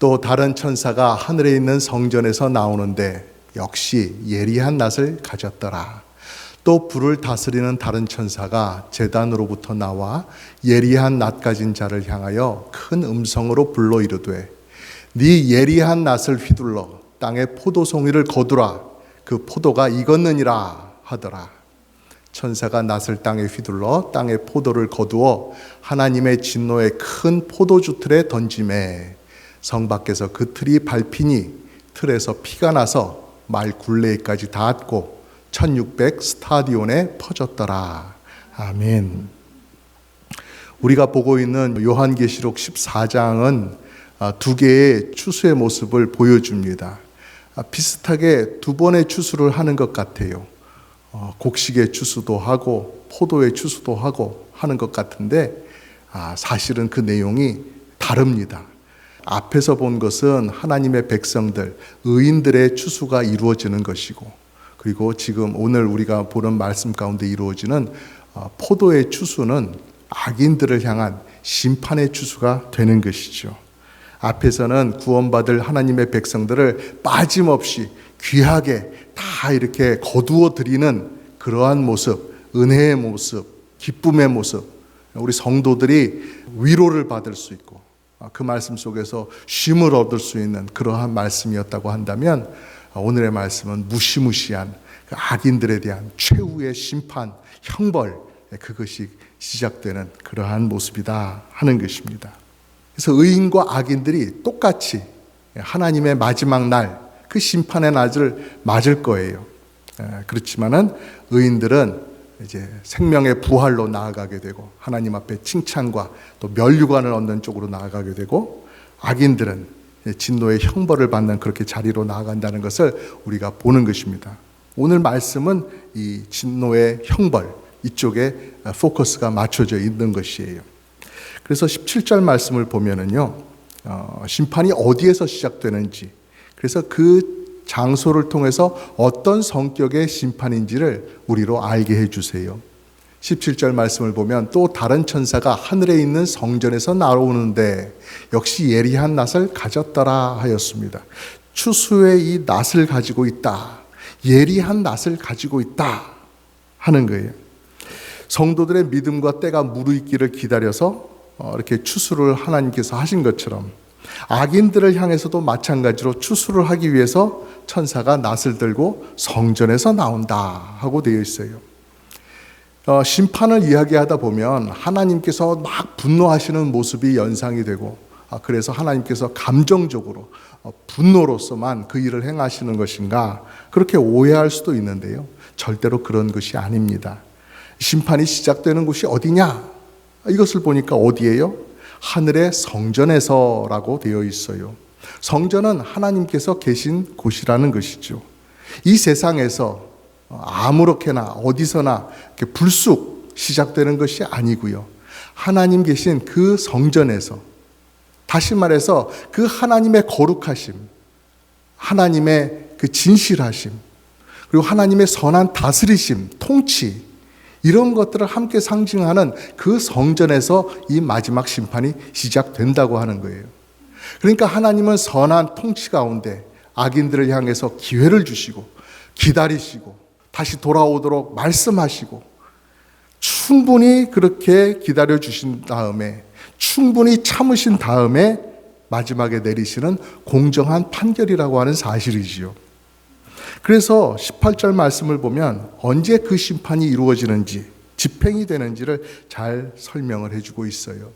또 다른 천사가 하늘에 있는 성전에서 나오는데 역시 예리한 낯을 가졌더라. 또 불을 다스리는 다른 천사가 재단으로부터 나와 예리한 낯 가진 자를 향하여 큰 음성으로 불러 이르되 네 예리한 낯을 휘둘러 땅에 포도송이를 거두라 그 포도가 익었느니라 하더라 천사가 낯을 땅에 휘둘러 땅에 포도를 거두어 하나님의 진노의 큰 포도주 틀에 던짐에 성 밖에서 그 틀이 밟히니 틀에서 피가 나서 말 굴레까지 닿았고 1600 스타디온에 퍼졌더라. 아멘. 우리가 보고 있는 요한계시록 14장은 아, 두 개의 추수의 모습을 보여줍니다. 아, 비슷하게 두 번의 추수를 하는 것 같아요. 어, 곡식의 추수도 하고 포도의 추수도 하고 하는 것 같은데 아, 사실은 그 내용이 다릅니다. 앞에서 본 것은 하나님의 백성들, 의인들의 추수가 이루어지는 것이고 그리고 지금 오늘 우리가 보는 말씀 가운데 이루어지는 어, 포도의 추수는 악인들을 향한 심판의 추수가 되는 것이죠. 앞에서는 구원받을 하나님의 백성들을 빠짐없이 귀하게 다 이렇게 거두어 드리는 그러한 모습, 은혜의 모습, 기쁨의 모습, 우리 성도들이 위로를 받을 수 있고 그 말씀 속에서 쉼을 얻을 수 있는 그러한 말씀이었다고 한다면 오늘의 말씀은 무시무시한 그 악인들에 대한 최후의 심판, 형벌, 그것이 시작되는 그러한 모습이다 하는 것입니다. 그래서 의인과 악인들이 똑같이 하나님의 마지막 날, 그 심판의 날을 맞을 거예요. 그렇지만은 의인들은 이제 생명의 부활로 나아가게 되고 하나님 앞에 칭찬과 또 멸류관을 얻는 쪽으로 나아가게 되고 악인들은 진노의 형벌을 받는 그렇게 자리로 나아간다는 것을 우리가 보는 것입니다. 오늘 말씀은 이 진노의 형벌 이쪽에 포커스가 맞춰져 있는 것이에요. 그래서 17절 말씀을 보면은요, 어, 심판이 어디에서 시작되는지, 그래서 그 장소를 통해서 어떤 성격의 심판인지를 우리로 알게 해 주세요. 17절 말씀을 보면 또 다른 천사가 하늘에 있는 성전에서 나오는데 역시 예리한 낯을 가졌더라 하였습니다. 추수의 이 낯을 가지고 있다. 예리한 낯을 가지고 있다. 하는 거예요. 성도들의 믿음과 때가 무르익기를 기다려서 어, 이렇게 추수를 하나님께서 하신 것처럼 악인들을 향해서도 마찬가지로 추수를 하기 위해서 천사가 낯을 들고 성전에서 나온다 하고 되어 있어요. 어, 심판을 이야기하다 보면 하나님께서 막 분노하시는 모습이 연상이 되고 아, 그래서 하나님께서 감정적으로 어, 분노로서만 그 일을 행하시는 것인가 그렇게 오해할 수도 있는데요. 절대로 그런 것이 아닙니다. 심판이 시작되는 곳이 어디냐? 이것을 보니까 어디예요? 하늘의 성전에서라고 되어 있어요. 성전은 하나님께서 계신 곳이라는 것이죠. 이 세상에서 아무렇게나 어디서나 불쑥 시작되는 것이 아니고요. 하나님 계신 그 성전에서 다시 말해서 그 하나님의 거룩하심, 하나님의 그 진실하심, 그리고 하나님의 선한 다스리심, 통치, 이런 것들을 함께 상징하는 그 성전에서 이 마지막 심판이 시작된다고 하는 거예요. 그러니까 하나님은 선한 통치 가운데 악인들을 향해서 기회를 주시고 기다리시고 다시 돌아오도록 말씀하시고 충분히 그렇게 기다려 주신 다음에 충분히 참으신 다음에 마지막에 내리시는 공정한 판결이라고 하는 사실이지요. 그래서 18절 말씀을 보면 언제 그 심판이 이루어지는지 집행이 되는지를 잘 설명을 해주고 있어요.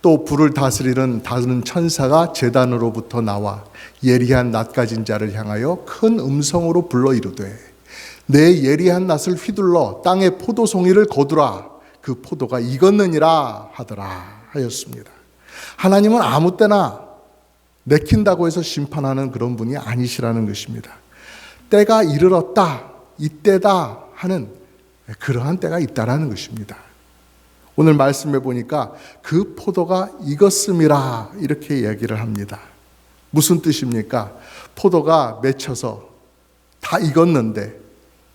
또 불을 다스리는 다른 천사가 재단으로부터 나와 예리한 낯 가진 자를 향하여 큰 음성으로 불러 이르되 내 예리한 낯을 휘둘러 땅에 포도송이를 거두라 그 포도가 익었느니라 하더라 하였습니다. 하나님은 아무 때나 내킨다고 해서 심판하는 그런 분이 아니시라는 것입니다. 때가 이르렀다, 이때다 하는 그러한 때가 있다라는 것입니다. 오늘 말씀해 보니까 그 포도가 익었음이라 이렇게 이야기를 합니다. 무슨 뜻입니까? 포도가 맺혀서 다 익었는데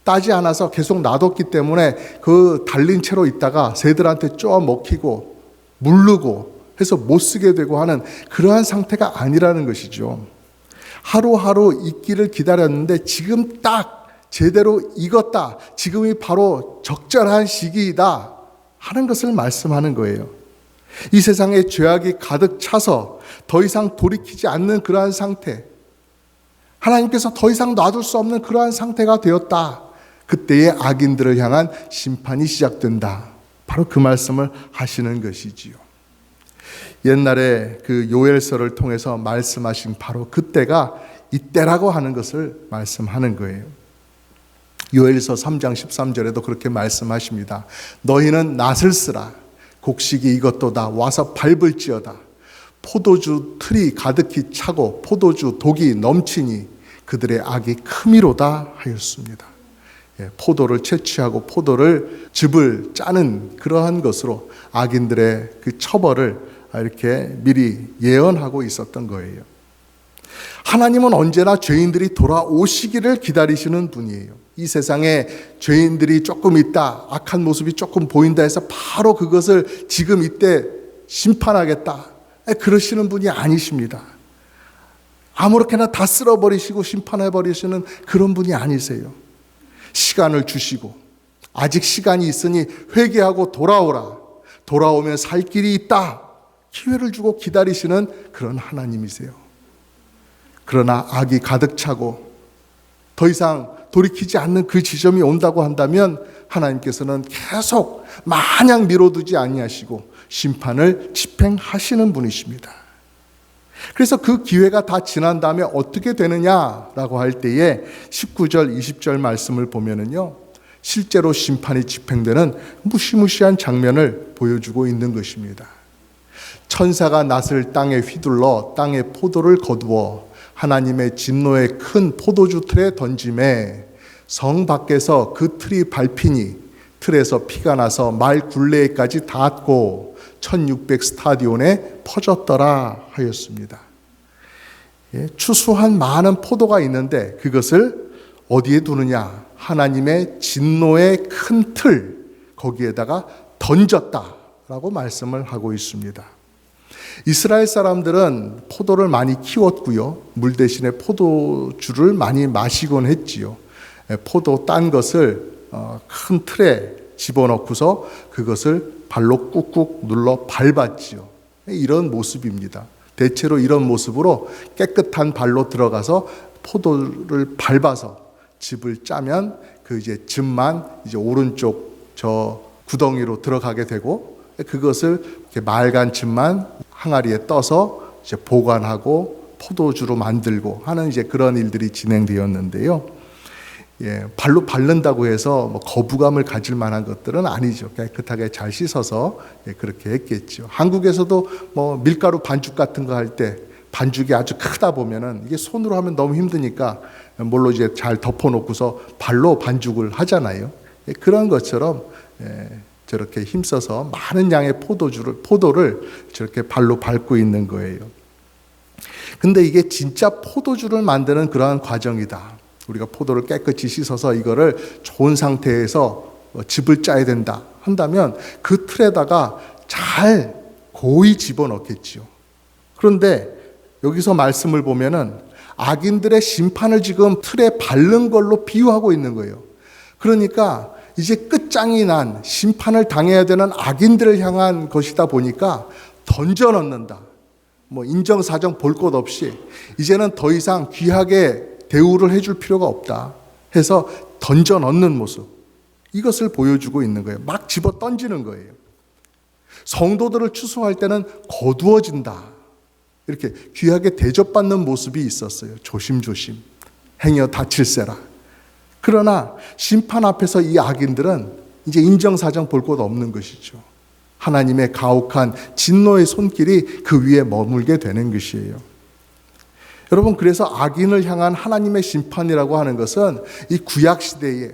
따지 않아서 계속 놔뒀기 때문에 그 달린 채로 있다가 새들한테 쪼 먹히고 물르고 해서 못 쓰게 되고 하는 그러한 상태가 아니라는 것이죠. 하루하루 익기를 기다렸는데 지금 딱 제대로 익었다. 지금이 바로 적절한 시기이다. 하는 것을 말씀하는 거예요. 이 세상에 죄악이 가득 차서 더 이상 돌이키지 않는 그러한 상태. 하나님께서 더 이상 놔둘 수 없는 그러한 상태가 되었다. 그때의 악인들을 향한 심판이 시작된다. 바로 그 말씀을 하시는 것이지요. 옛날에 그 요엘서를 통해서 말씀하신 바로 그때가 이때라고 하는 것을 말씀하는 거예요. 요엘서 3장 13절에도 그렇게 말씀하십니다. 너희는 낫을 쓰라. 곡식이 이것도다. 와서 밟을지어다. 포도주 틀이 가득히 차고 포도주 독이 넘치니 그들의 악이 크미로다 하였습니다. 예, 포도를 채취하고 포도를 즙을 짜는 그러한 것으로 악인들의 그 처벌을 이렇게 미리 예언하고 있었던 거예요. 하나님은 언제나 죄인들이 돌아오시기를 기다리시는 분이에요. 이 세상에 죄인들이 조금 있다, 악한 모습이 조금 보인다 해서 바로 그것을 지금 이때 심판하겠다. 그러시는 분이 아니십니다. 아무렇게나 다 쓸어버리시고 심판해버리시는 그런 분이 아니세요. 시간을 주시고, 아직 시간이 있으니 회개하고 돌아오라. 돌아오면 살 길이 있다. 기회를 주고 기다리시는 그런 하나님이세요. 그러나 악이 가득 차고 더 이상 돌이키지 않는 그 지점이 온다고 한다면 하나님께서는 계속 마냥 미뤄두지 아니하시고 심판을 집행하시는 분이십니다. 그래서 그 기회가 다 지난 다음에 어떻게 되느냐라고 할 때에 19절, 20절 말씀을 보면은요. 실제로 심판이 집행되는 무시무시한 장면을 보여주고 있는 것입니다. 천사가 낫을 땅에 휘둘러 땅에 포도를 거두어 하나님의 진노의 큰 포도주 틀에 던짐에 성 밖에서 그 틀이 밟히니 틀에서 피가 나서 말 굴레에까지 닿았고 1600 스타디온에 퍼졌더라 하였습니다. 예, 추수한 많은 포도가 있는데 그것을 어디에 두느냐? 하나님의 진노의 큰 틀 거기에다가 던졌다라고 말씀을 하고 있습니다. 이스라엘 사람들은 포도를 많이 키웠고요. 물 대신에 포도주를 많이 마시곤 했지요. 예, 포도 딴 것을 어, 큰 틀에 집어넣고서 그것을 발로 꾹꾹 눌러 밟았지요. 예, 이런 모습입니다. 대체로 이런 모습으로 깨끗한 발로 들어가서 포도를 밟아서 집을 짜면 그 이제 즙만 이제 오른쪽 저 구덩이로 들어가게 되고 그것을 이렇게 맑은 즙만 항아리에 떠서 이제 보관하고 포도주로 만들고 하는 이제 그런 일들이 진행되었는데요. 예, 발로 밟는다고 해서 뭐 거부감을 가질 만한 것들은 아니죠. 깨끗하게 잘 씻어서 예, 그렇게 했겠죠. 한국에서도 뭐 밀가루 반죽 같은 거 할 때 반죽이 아주 크다 보면은 이게 손으로 하면 너무 힘드니까 뭘로 이제 잘 덮어놓고서 발로 반죽을 하잖아요. 예, 그런 것처럼 예, 저렇게 힘써서 많은 양의 포도주를 포도를 저렇게 발로 밟고 있는 거예요. 근데 이게 진짜 포도주를 만드는 그러한 과정이다. 우리가 포도를 깨끗이 씻어서 이거를 좋은 상태에서 즙을 짜야 된다 한다면 그 틀에다가 잘 고이 집어넣겠지요. 그런데 여기서 말씀을 보면은 악인들의 심판을 지금 틀에 바른 걸로 비유하고 있는 거예요. 그러니까 이제 끝장이 난 심판을 당해야 되는 악인들을 향한 것이다 보니까 던져 넣는다. 뭐 인정사정 볼 것 없이 이제는 더 이상 귀하게 대우를 해줄 필요가 없다 해서 던져 넣는 모습. 이것을 보여주고 있는 거예요. 막 집어 던지는 거예요. 성도들을 추수할 때는 거두어진다. 이렇게 귀하게 대접받는 모습이 있었어요. 조심조심. 행여 다칠세라. 그러나 심판 앞에서 이 악인들은 이제 인정사정 볼것 없는 것이죠. 하나님의 가혹한 진노의 손길이 그 위에 머물게 되는 것이에요. 여러분, 그래서 악인을 향한 하나님의 심판이라고 하는 것은 이 구약 시대에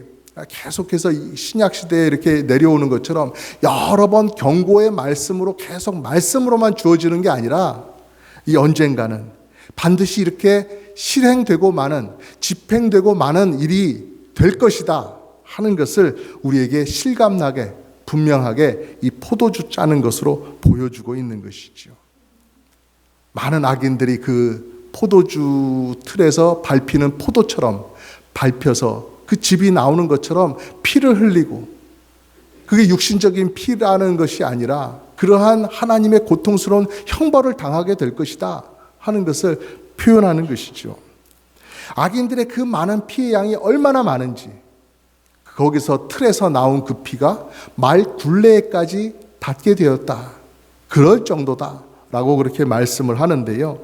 계속해서 신약 시대에 이렇게 내려오는 것처럼 여러 번 경고의 말씀으로 계속 말씀으로만 주어지는 게 아니라 이 언젠가는 반드시 이렇게 실행되고 많은 집행되고 많은 일이 될 것이다 하는 것을 우리에게 실감나게 분명하게 이 포도주 짜는 것으로 보여주고 있는 것이죠. 많은 악인들이 그 포도주 틀에서 밟히는 포도처럼 밟혀서 그 집이 나오는 것처럼 피를 흘리고 그게 육신적인 피라는 것이 아니라 그러한 하나님의 고통스러운 형벌을 당하게 될 것이다 하는 것을 표현하는 것이죠. 악인들의 그 많은 피의 양이 얼마나 많은지 거기서 틀에서 나온 그 피가 말 굴레까지 닿게 되었다. 그럴 정도다라고 그렇게 말씀을 하는데요.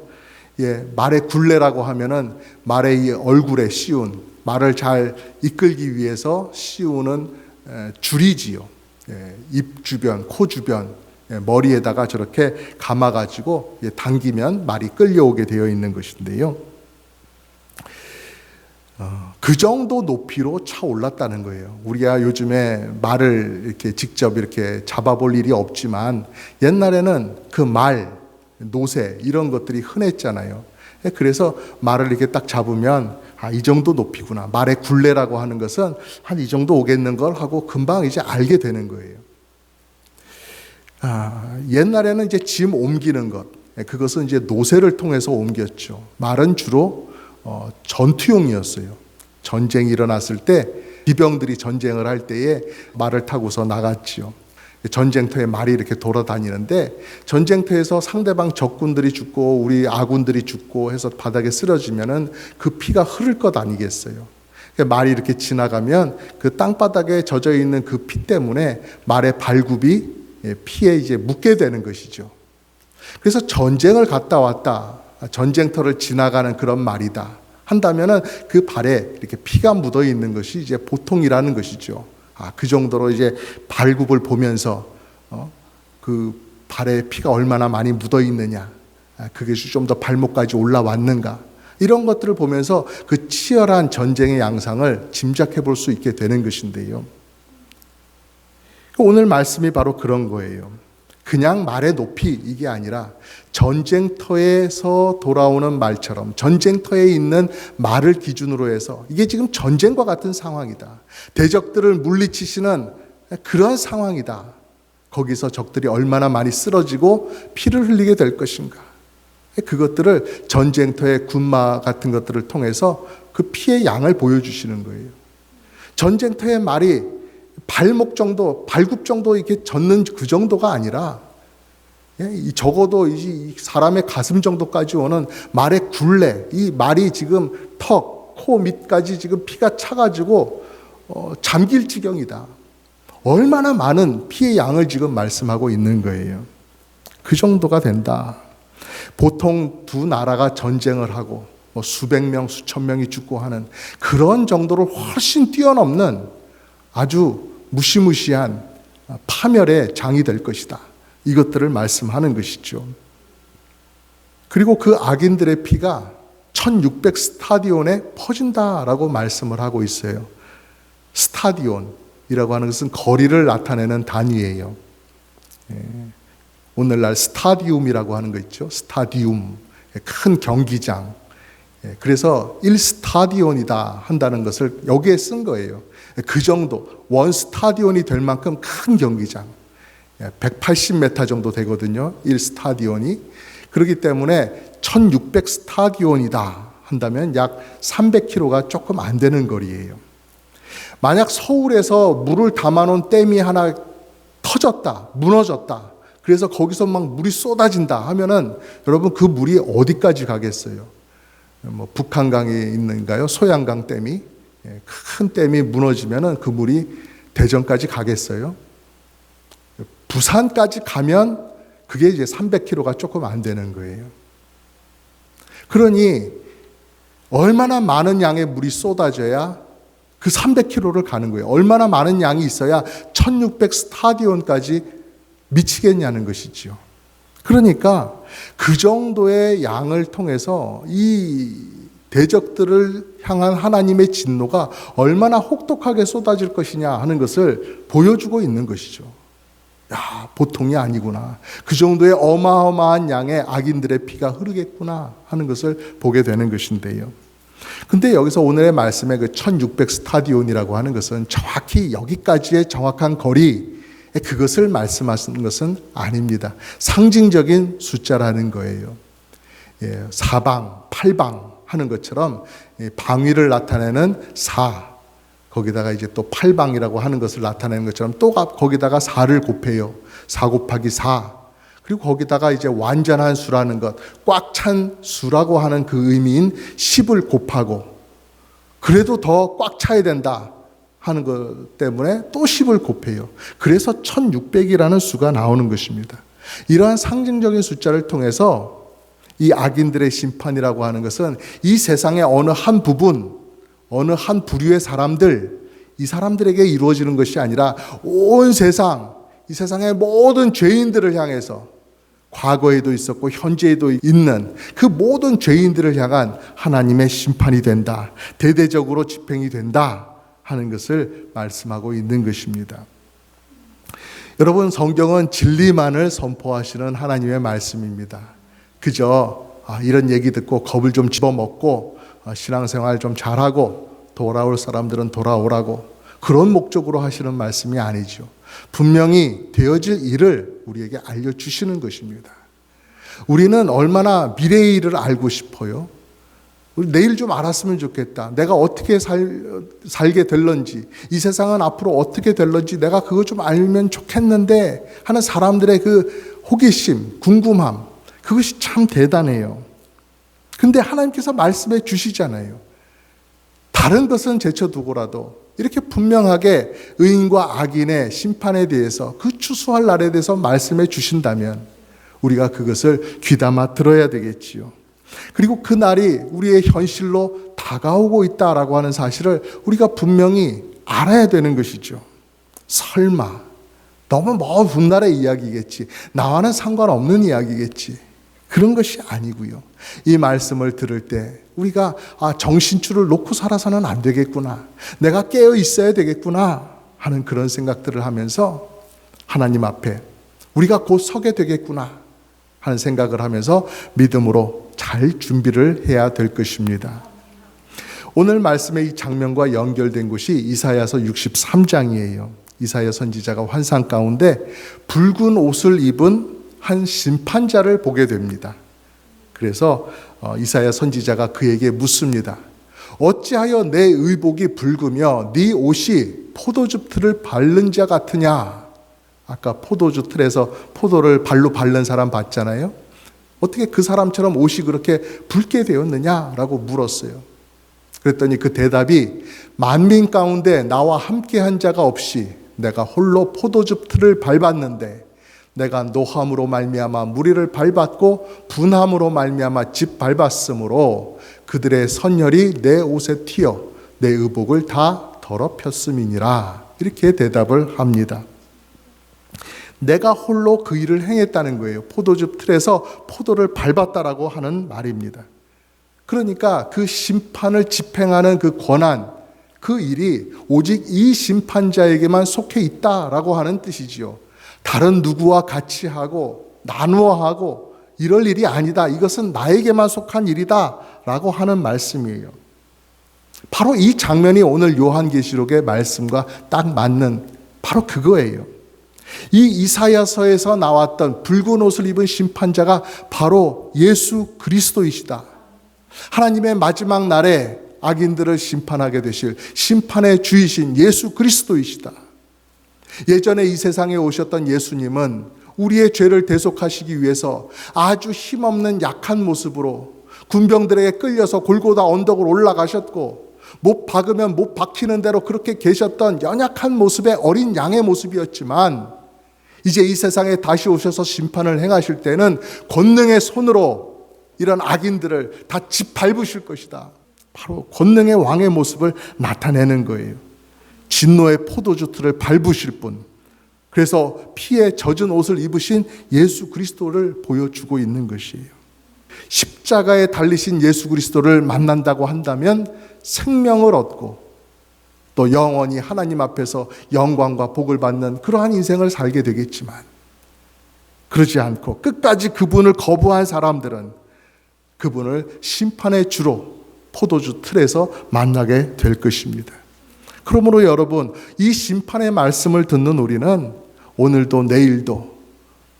예, 말의 굴레라고 하면은 말의 이 얼굴에 씌운 말을 잘 이끌기 위해서 씌우는 에, 줄이지요. 예, 입 주변, 코 주변, 예, 머리에다가 저렇게 감아가지고 예, 당기면 말이 끌려오게 되어 있는 것인데요. 어, 그 정도 높이로 차 올랐다는 거예요. 우리가 요즘에 말을 이렇게 직접 이렇게 잡아볼 일이 없지만 옛날에는 그 말, 노새 이런 것들이 흔했잖아요. 예, 그래서 말을 이렇게 딱 잡으면 아, 이 정도 높이구나. 말의 굴레라고 하는 것은 한 이 정도 오겠는 걸 하고 금방 이제 알게 되는 거예요. 아, 옛날에는 이제 짐 옮기는 것, 예, 그것은 이제 노새를 통해서 옮겼죠. 말은 주로 어, 전투용이었어요. 전쟁이 일어났을 때 기병들이 전쟁을 할 때에 말을 타고서 나갔지요. 전쟁터에 말이 이렇게 돌아다니는데 전쟁터에서 상대방 적군들이 죽고 우리 아군들이 죽고 해서 바닥에 쓰러지면은 그 피가 흐를 것 아니겠어요. 그러니까 말이 이렇게 지나가면 그 땅바닥에 젖어 있는 그 피 때문에 말의 발굽이 예, 피에 이제 묻게 되는 것이죠. 그래서 전쟁을 갔다 왔다. 전쟁터를 지나가는 그런 말이다. 한다면은 그 발에 이렇게 피가 묻어 있는 것이 이제 보통이라는 것이죠. 아, 그 정도로 이제 발굽을 보면서 어, 그 발에 피가 얼마나 많이 묻어 있느냐. 아, 그게 좀 더 발목까지 올라왔는가. 이런 것들을 보면서 그 치열한 전쟁의 양상을 짐작해 볼 수 있게 되는 것인데요. 오늘 말씀이 바로 그런 거예요. 그냥 말의 높이 이게 아니라 전쟁터에서 돌아오는 말처럼 전쟁터에 있는 말을 기준으로 해서 이게 지금 전쟁과 같은 상황이다. 대적들을 물리치시는 그런 상황이다. 거기서 적들이 얼마나 많이 쓰러지고 피를 흘리게 될 것인가. 그것들을 전쟁터의 군마 같은 것들을 통해서 그 피의 양을 보여주시는 거예요. 전쟁터의 말이 발목 정도, 발굽 정도 이렇게 젖는 그 정도가 아니라 예, 적어도 이 사람의 가슴 정도까지 오는 말의 굴레, 이 말이 지금 턱, 코 밑까지 지금 피가 차가지고 어, 잠길 지경이다. 얼마나 많은 피의 양을 지금 말씀하고 있는 거예요. 그 정도가 된다. 보통 두 나라가 전쟁을 하고 뭐 수백 명, 수천 명이 죽고 하는 그런 정도를 훨씬 뛰어넘는 아주 무시무시한 파멸의 장이 될 것이다. 이것들을 말씀하는 것이죠. 그리고 그 악인들의 피가 1600 스타디온에 퍼진다라고 말씀을 하고 있어요. 스타디온이라고 하는 것은 거리를 나타내는 단위예요. 예. 오늘날 스타디움이라고 하는 거 있죠. 스타디움. 예, 큰 경기장. 예, 그래서 1스타디온이다 한다는 것을 여기에 쓴 거예요. 그 정도, 원 스타디온이 될 만큼 큰 경기장. 180m 정도 되거든요. 1 스타디온이. 그렇기 때문에 1600 스타디온이다 한다면 약 300km가 조금 안 되는 거리예요. 만약 서울에서 물을 담아놓은 댐이 하나 터졌다, 무너졌다. 그래서 거기서 막 물이 쏟아진다 하면은 여러분 그 물이 어디까지 가겠어요? 뭐 북한강에 있는가요? 소양강 댐이 예, 큰 댐이 무너지면은 그 물이 대전까지 가겠어요? 부산까지 가면 그게 이제 300km가 조금 안 되는 거예요. 그러니 얼마나 많은 양의 물이 쏟아져야 그 300km를 가는 거예요. 얼마나 많은 양이 있어야 1600 스타디온까지 미치겠냐는 것이지요. 그러니까 그 정도의 양을 통해서 이 대적들을 향한 하나님의 진노가 얼마나 혹독하게 쏟아질 것이냐 하는 것을 보여주고 있는 것이죠. 야, 보통이 아니구나. 그 정도의 어마어마한 양의 악인들의 피가 흐르겠구나 하는 것을 보게 되는 것인데요. 근데 여기서 오늘의 말씀의 그 1600 스타디온이라고 하는 것은 정확히 여기까지의 정확한 거리, 그것을 말씀하시는 것은 아닙니다. 상징적인 숫자라는 거예요. 예, 사방, 팔방 하는 것처럼 방위를 나타내는 사, 거기다가 이제 또 팔방이라고 하는 것을 나타내는 것처럼 또 거기다가 4를 곱해요. 4 곱하기 4. 그리고 거기다가 이제 완전한 수라는 것, 꽉 찬 수라고 하는 그 의미인 10을 곱하고 그래도 더 꽉 차야 된다 하는 것 때문에 또 10을 곱해요. 그래서 1600이라는 수가 나오는 것입니다. 이러한 상징적인 숫자를 통해서 이 악인들의 심판이라고 하는 것은 이 세상의 어느 한 부분, 어느 한 부류의 사람들, 이 사람들에게 이루어지는 것이 아니라 온 세상, 이 세상의 모든 죄인들을 향해서 과거에도 있었고 현재에도 있는 그 모든 죄인들을 향한 하나님의 심판이 된다. 대대적으로 집행이 된다. 하는 것을 말씀하고 있는 것입니다. 여러분, 성경은 진리만을 선포하시는 하나님의 말씀입니다. 그저 아, 이런 얘기 듣고 겁을 좀 집어먹고 아, 신앙생활 좀 잘하고 돌아올 사람들은 돌아오라고 그런 목적으로 하시는 말씀이 아니죠. 분명히 되어질 일을 우리에게 알려주시는 것입니다. 우리는 얼마나 미래의 일을 알고 싶어요? 내일 좀 알았으면 좋겠다. 내가 어떻게 살, 살게 될런지, 이 세상은 앞으로 어떻게 될런지 내가 그거 좀 알면 좋겠는데 하는 사람들의 그 호기심, 궁금함, 그것이 참 대단해요. 근데 하나님께서 말씀해 주시잖아요. 다른 것은 제쳐두고라도 이렇게 분명하게 의인과 악인의 심판에 대해서 그 추수할 날에 대해서 말씀해 주신다면 우리가 그것을 귀담아 들어야 되겠지요. 그리고 그 날이 우리의 현실로 다가오고 있다라고 하는 사실을 우리가 분명히 알아야 되는 것이죠. 설마 너무 먼 훗날의 이야기겠지. 나와는 상관없는 이야기겠지. 그런 것이 아니고요. 이 말씀을 들을 때 우리가 아, 정신줄을 놓고 살아서는 안 되겠구나. 내가 깨어 있어야 되겠구나 하는 그런 생각들을 하면서 하나님 앞에 우리가 곧 서게 되겠구나 하는 생각을 하면서 믿음으로 잘 준비를 해야 될 것입니다. 오늘 말씀의 이 장면과 연결된 곳이 이사야서 63장이에요. 이사야 선지자가 환상 가운데 붉은 옷을 입은 한 심판자를 보게 됩니다. 그래서 어, 이사야 선지자가 그에게 묻습니다. 어찌하여 내 의복이 붉으며 네 옷이 포도즙 틀을 바른 자 같으냐? 아까 포도주 틀에서 포도를 발로 바른 사람 봤잖아요. 어떻게 그 사람처럼 옷이 그렇게 붉게 되었느냐라고 물었어요. 그랬더니 그 대답이 만민 가운데 나와 함께 한 자가 없이 내가 홀로 포도즙 틀을 밟았는데 내가 노함으로 말미암아 무리를 밟았고 분함으로 말미암아 집 밟았으므로 그들의 선열이 내 옷에 튀어 내 의복을 다 더럽혔음이니라 이렇게 대답을 합니다. 내가 홀로 그 일을 행했다는 거예요. 포도즙 틀에서 포도를 밟았다라고 하는 말입니다. 그러니까 그 심판을 집행하는 그 권한, 그 일이 오직 이 심판자에게만 속해 있다라고 하는 뜻이지요. 다른 누구와 같이 하고 나누어 하고 이럴 일이 아니다. 이것은 나에게만 속한 일이다. 라고 하는 말씀이에요. 바로 이 장면이 오늘 요한계시록의 말씀과 딱 맞는 바로 그거예요. 이 이사야서에서 나왔던 붉은 옷을 입은 심판자가 바로 예수 그리스도이시다. 하나님의 마지막 날에 악인들을 심판하게 되실 심판의 주이신 예수 그리스도이시다. 예전에 이 세상에 오셨던 예수님은 우리의 죄를 대속하시기 위해서 아주 힘없는 약한 모습으로 군병들에게 끌려서 골고다 언덕을 올라가셨고 못 박으면 못 박히는 대로 그렇게 계셨던 연약한 모습의 어린 양의 모습이었지만 이제 이 세상에 다시 오셔서 심판을 행하실 때는 권능의 손으로 이런 악인들을 다 짓밟으실 것이다. 바로 권능의 왕의 모습을 나타내는 거예요. 진노의 포도주 틀을 밟으실 분. 그래서 피에 젖은 옷을 입으신 예수 그리스도를 보여주고 있는 것이에요. 십자가에 달리신 예수 그리스도를 만난다고 한다면 생명을 얻고 또 영원히 하나님 앞에서 영광과 복을 받는 그러한 인생을 살게 되겠지만 그러지 않고 끝까지 그분을 거부한 사람들은 그분을 심판의 주로 포도주 틀에서 만나게 될 것입니다. 그러므로 여러분, 이 심판의 말씀을 듣는 우리는 오늘도 내일도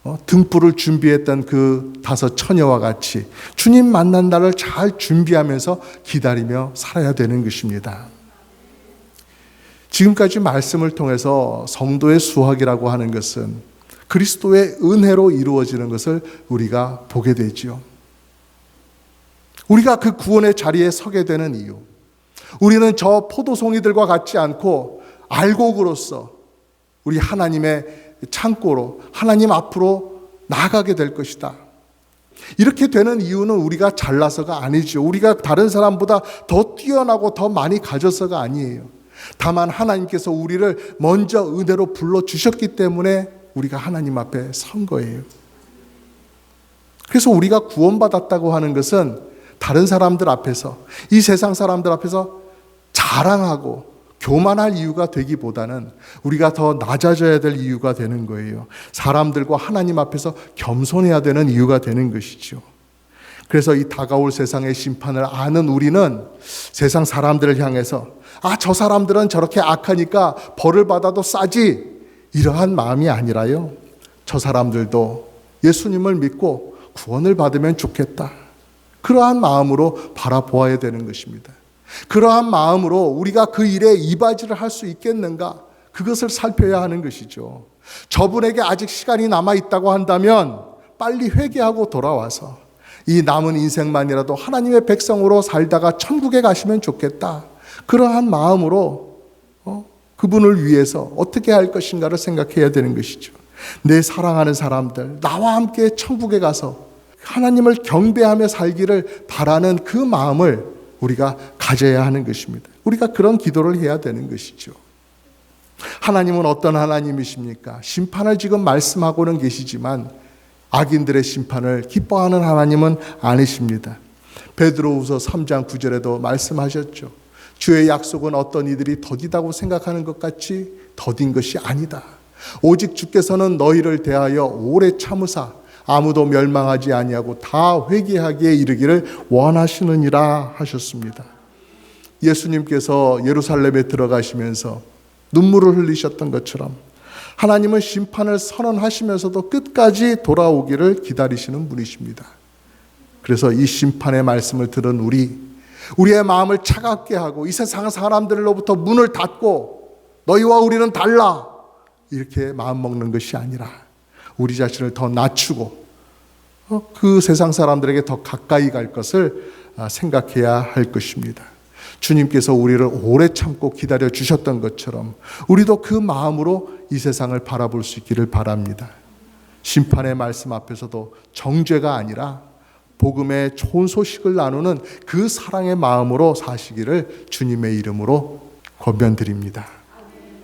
어, 등불을 준비했던 그 다섯 처녀와 같이 주님 만난 날을 잘 준비하면서 기다리며 살아야 되는 것입니다. 지금까지 말씀을 통해서 성도의 수학이라고 하는 것은 그리스도의 은혜로 이루어지는 것을 우리가 보게 되지요. 우리가 그 구원의 자리에 서게 되는 이유. 우리는 저 포도송이들과 같지 않고 알곡으로서 우리 하나님의 창고로 하나님 앞으로 나아가게 될 것이다. 이렇게 되는 이유는 우리가 잘나서가 아니죠. 우리가 다른 사람보다 더 뛰어나고 더 많이 가져서가 아니에요. 다만 하나님께서 우리를 먼저 은혜로 불러 주셨기 때문에 우리가 하나님 앞에 선 거예요. 그래서 우리가 구원받았다고 하는 것은 다른 사람들 앞에서 이 세상 사람들 앞에서 자랑하고 교만할 이유가 되기보다는 우리가 더 낮아져야 될 이유가 되는 거예요. 사람들과 하나님 앞에서 겸손해야 되는 이유가 되는 것이죠. 그래서 이 다가올 세상의 심판을 아는 우리는 세상 사람들을 향해서 아, 저 사람들은 저렇게 악하니까 벌을 받아도 싸지. 이러한 마음이 아니라요. 저 사람들도 예수님을 믿고 구원을 받으면 좋겠다. 그러한 마음으로 바라보아야 되는 것입니다. 그러한 마음으로 우리가 그 일에 이바지를 할 수 있겠는가? 그것을 살펴야 하는 것이죠. 저분에게 아직 시간이 남아 있다고 한다면 빨리 회개하고 돌아와서 이 남은 인생만이라도 하나님의 백성으로 살다가 천국에 가시면 좋겠다. 그러한 마음으로 어? 그분을 위해서 어떻게 할 것인가를 생각해야 되는 것이죠. 내 사랑하는 사람들, 나와 함께 천국에 가서 하나님을 경배하며 살기를 바라는 그 마음을 우리가 가져야 하는 것입니다. 우리가 그런 기도를 해야 되는 것이죠. 하나님은 어떤 하나님이십니까? 심판을 지금 말씀하고는 계시지만 악인들의 심판을 기뻐하는 하나님은 아니십니다. 베드로후서 3장 9절에도 말씀하셨죠. 주의 약속은 어떤 이들이 더디다고 생각하는 것 같이 더딘 것이 아니다. 오직 주께서는 너희를 대하여 오래 참으사 아무도 멸망하지 아니하고 다 회개하기에 이르기를 원하시느니라 하셨습니다. 예수님께서 예루살렘에 들어가시면서 눈물을 흘리셨던 것처럼 하나님은 심판을 선언하시면서도 끝까지 돌아오기를 기다리시는 분이십니다. 그래서 이 심판의 말씀을 들은 우리, 우리의 마음을 차갑게 하고 이 세상 사람들로부터 문을 닫고 너희와 우리는 달라. 이렇게 마음 먹는 것이 아니라 우리 자신을 더 낮추고 어, 그 세상 사람들에게 더 가까이 갈 것을 아, 생각해야 할 것입니다. 주님께서 우리를 오래 참고 기다려 주셨던 것처럼 우리도 그 마음으로 이 세상을 바라볼 수 있기를 바랍니다. 심판의 말씀 앞에서도 정죄가 아니라 복음의 좋은 소식을 나누는 그 사랑의 마음으로 사시기를 주님의 이름으로 권면드립니다.